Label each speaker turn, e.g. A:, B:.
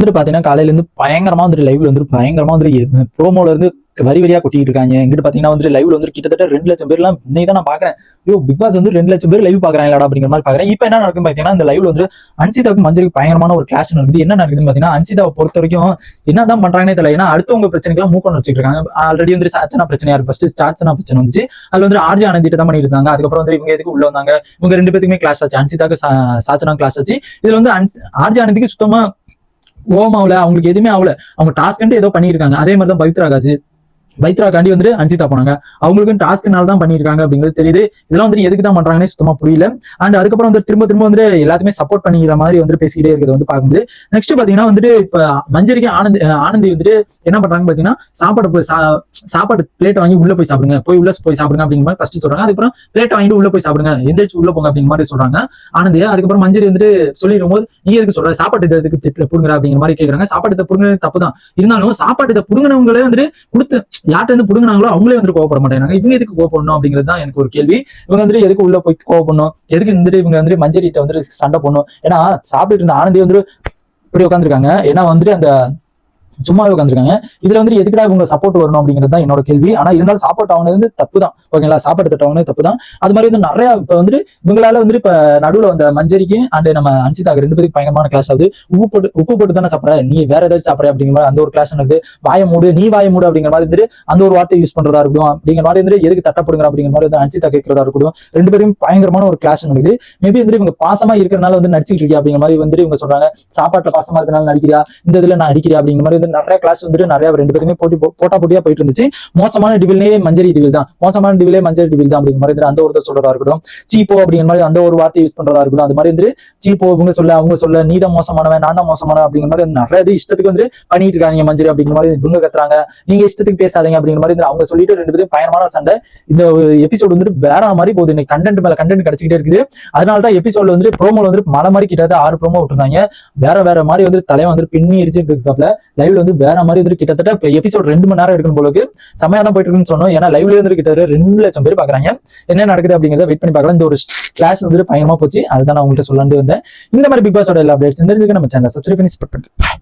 A: வந்துட்டு பாத்தீங்கன்னா காலையில இருந்து பயங்கரமா வந்துட்டு லைவ்ல வந்து பயங்கரமா வந்து ப்ரோமோல இருந்து வரி வரியா கொட்டிட்டு இருக்காங்க. எங்கிட்ட பாத்தீங்கன்னா வந்து லைவ்ல வந்து கிட்டத்தட்ட ரெண்டு லட்சம் பேர்லாம் இன்னைக்கு தான் நான் பாக்குறேன். ஐயோ பிக் பாஸ் வந்து ரெண்டு லட்சம் பேர் லைவ் பாக்குறாங்களா அப்படிங்கிற மாதிரி பாக்குறேன். இப்போ என்ன நடக்கும் பாத்தீங்கன்னா இந்த லைவ்ல வந்து அன்சிதாவுக்கு மஞ்சளுக்கு பயங்கரமான ஒரு கிளாஷ் நடக்குது. என்ன நடக்குதுன்னு பாத்தீங்கன்னா அன்சிதாவை பொறுத்த வரைக்கும் என்னதான் பண்றாங்கன்னே தெரியல. ஏன்னா அடுத்தவங்க பிரச்சனைக்கெல்லாம் மூக்கம் வச்சுட்டு இருக்காங்க. ஆல்ரெடி வந்து சாச்சனா பிரச்சனையா இருக்கு. ஃபர்ஸ்ட் சாச்சனா பிரச்சனை வந்துச்சு. அதுல வந்து ஆர்ஜி ஆனந்திட்டு தான் பண்ணிட்டு இருந்தாங்க அதுக்கப்புறம் வந்து இவங்க எதுக்கு உள்ள வந்தாங்க? இவங்க ரெண்டு பேத்துக்குமே கிளாஸ் ஆச்சு. அன்சிதாக்கு சாச்சனா கிளாஸ் ஆச்சு. இதுல வந்து ஆர்ஜி ஆனந்திக்கு சுத்தமா ஓம் ஆகல அவங்களுக்கு எதுவுமே ஆகல அவங்க டாஸ்க் ஏதோ பண்ணியிருக்காங்க. அதே மாதிரி தான் பவித்ரா காசு பவித்ரா காண்டி வந்துட்டு அன்சிதா போனாங்க. அவங்களுக்கும் டாஸ்க்னால தான் பண்ணியிருக்காங்க அப்படிங்கிறது தெரியுது. இதெல்லாம் வந்து எதுக்கு தான் பண்றாங்கன்னே சுத்தமா புரியல. அண்ட் அதுக்கப்புறம் வந்து திரும்ப திரும்ப வந்து எல்லாத்தையுமே சப்போர்ட் பண்ணிக்கிற மாதிரி வந்து பேசிக்கிட்டே இருக்கிறது வந்து பார்க்கும்போது நெக்ஸ்ட் பாத்தீங்கன்னா வந்துட்டு இப்ப மஞ்சரிக்கு ஆனந்த் ஆனந்தி வந்துட்டு என்ன பண்றாங்க பாத்தீங்கன்னா சாப்பாடு போய் சாப்பாடு பிளேட் வாங்கி உள்ள போய் சாப்பிடுங்க. போய் உள்ள போய் சாப்பிடுங்க அப்படிங்கிற மாதிரி ஃபர்ஸ்ட் சொல்றாங்க. அதுக்கப்புறம் பிளேட் வாங்கிட்டு உள்ள போய் சாப்பிடுங்க. எந்திரிச்சு உள்ள போங்க அப்படிங்கிற மாதிரி சொல்றாங்க. ஆனந்தி அதுக்கப்புறம் மஞ்சரி வந்துட்டு சொல்லிடும் போது நீ எதுக்கு சொல்ற? சாப்பாட்டு இதை எதுக்கு திட்டு புடுங்குற அப்படிங்கிற மாதிரி கேக்குறாங்க. சாப்பாடு இதை புடுங்க தப்பு தான். இருந்தாலும் சாப்பாட்டு இதை புடுங்கினவங்களே வந்துட்டு கொடுத்து யார்கிட்ட இருந்து புடுங்கினாங்களோ அவங்களே வந்து கோவப்பட மாட்டேங்கிறாங்க இவங்க எதுக்கு கோவப்படணும் அப்படிங்கிறது தான் எனக்கு ஒரு கேள்வி. இவங்க வந்துட்டு எதுக்கு உள்ள போய் கோவப்படணும்? எதுக்கு வந்துட்டு இவங்க வந்துட்டு மஞ்சரிட்ட வந்துட்டு சண்டை போடணும்? ஏன்னா சாப்பிட்டுட்டு இருந்த ஆனந்தி வந்துட்டு இப்படி உட்காந்துருக்காங்க ஏன்னா வந்துட்டு அந்த சும்மாவே உட்காந்துருக்காங்க இதுல வந்து எதுக்குடா இவங்க சப்போர்ட் வரணும் அப்படிங்கிறது தான் என்னோட கேள்வி. ஆனா இருந்தாலும் சப்போர்ட் ஆனது வந்து தப்பு தான் ஓகேங்களா? சாப்பாடு தட்டு தப்பு தான் அது மாதிரி வந்து நிறைய இப்ப வந்து இவங்களால வந்துட்டு இப்ப நடுவுல வந்த மஞ்சரிக்கு அண்ட் நம்ம அன்சிதாக்கு ரெண்டு பேருக்கு பயங்கரமான கிளாஸ் ஆகுது. உப்பு போட்டு உப்பு போட்டு தானே சாப்பிட நீ வேற ஏதாச்சும் சாப்பிட அப்படிங்கிற மாதிரி அந்த ஒரு கிளாஸ் நடக்குது. வாய மூடு நீ வாய மூடு அப்படிங்கிற மாதிரி வந்துட்டு அந்த ஒரு வார்த்தை யூஸ் பண்றதா இருக்கட்டும் அப்படிங்கிற மாதிரி வந்து எதுக்கு தட்டப்படுங்க அப்படிங்கிற மாதிரி வந்து அன்சிதா கேட்கறதா இருக்கட்டும் ரெண்டு பேரும் பயங்கரமான ஒரு கிளாஸ் நடக்குது. மேபி வந்து இவங்க பாசமா இருக்கிறனால வந்து நடிச்சிட்டு இருக்கியா அப்படிங்கிற மாதிரி வந்துட்டு இவங்க சொல்றாங்க. சாப்பாட்டுல பாசமா இருக்கிறனால நடிக்கிறியா? இந்த இதுல நான் அடிக்கிறேன் அப்படிங்கிற மாதிரி வந்து நிறைய கிளாஸ் வந்துட்டு நிறைய ரெண்டு பேருமே போட்டி போட்டா போட்டியா போயிட்டு இருந்துச்சு. மோசமான டிவிலே மஞ்சரி டிவில் தான். மோசமான டிவிலே மஞ்சரி டிவில் தான் அப்படிங்கிற மாதிரி அந்த ஒரு சொல்றதா இருக்கட்டும். சீப்போ அப்படிங்கிற மாதிரி அந்த ஒரு வார்த்தை யூஸ் பண்றதா இருக்கட்டும். அது மாதிரி வந்து சீப்போ இவங்க சொல்ல அவங்க சொல்ல நீ தான் மோசமானவன் நான் தான் மோசமானவன் அப்படிங்கிற மாதிரி நிறைய இது இஷ்டத்துக்கு வந்து பண்ணிட்டு இருக்காங்க மஞ்சரி அப்படிங்கிற மாதிரி இவங்க கத்துறாங்க. நீங்க இஷ்டத்துக்கு பேசாதீங்க அப்படிங்கிற மாதிரி அவங்க சொல்லிட்டு ரெண்டு பேரும் பயணமான சண்டை. இந்த எபிசோடு வந்துட்டு வேற மாதிரி போகுது. இன்னைக்கு கண்டென்ட் மேல கண்டென்ட் கிடைச்சிக்கிட்டே இருக்குது. அதனால தான் எபிசோட்ல வந்து ப்ரோமோல வந்து மலை மாதிரி கிட்டத்தட்ட ஆறு ப்ரோமோ விட்டுருந்தாங்க. வேற வேற மாதிரி வந்து தலைவன் வந்து பின்னி எரிச்சுட்டு இருக்காப்ல. லைவ்ல வந்து வேற மாதிரி இருந்து கிட்டத்தட்ட எபிசோட் ரெண்டு மணி நேரம் எடுக்கணும் போலக்கு செமையா தான் போயிட்டு இருக்குன்னு சொன்னோம். ஏன்னா லைவ்ல இருந்து கிட்ட ரெண்டு லட்சம் பேர் பாக்குறாங்க. என்ன நடக்குது அப்படிங்கறத வெயிட் பண்ணி பார்க்கலாம். இந்த ஒரு கிளாஸ் வந்து பயங்கரமா போச்சு. அதுதான் நான் உங்கள்கிட்ட சொல்லலாம்னு வந்தேன். இந்த மாதிரி பிக் பாஸோட எல்லா அப்டேட்ஸ் தெரிஞ்சுக்க நம்ம சேனல் சப்ஸ்கிரைப் பண்ணி சப்போர்ட் பண்ணுங்க.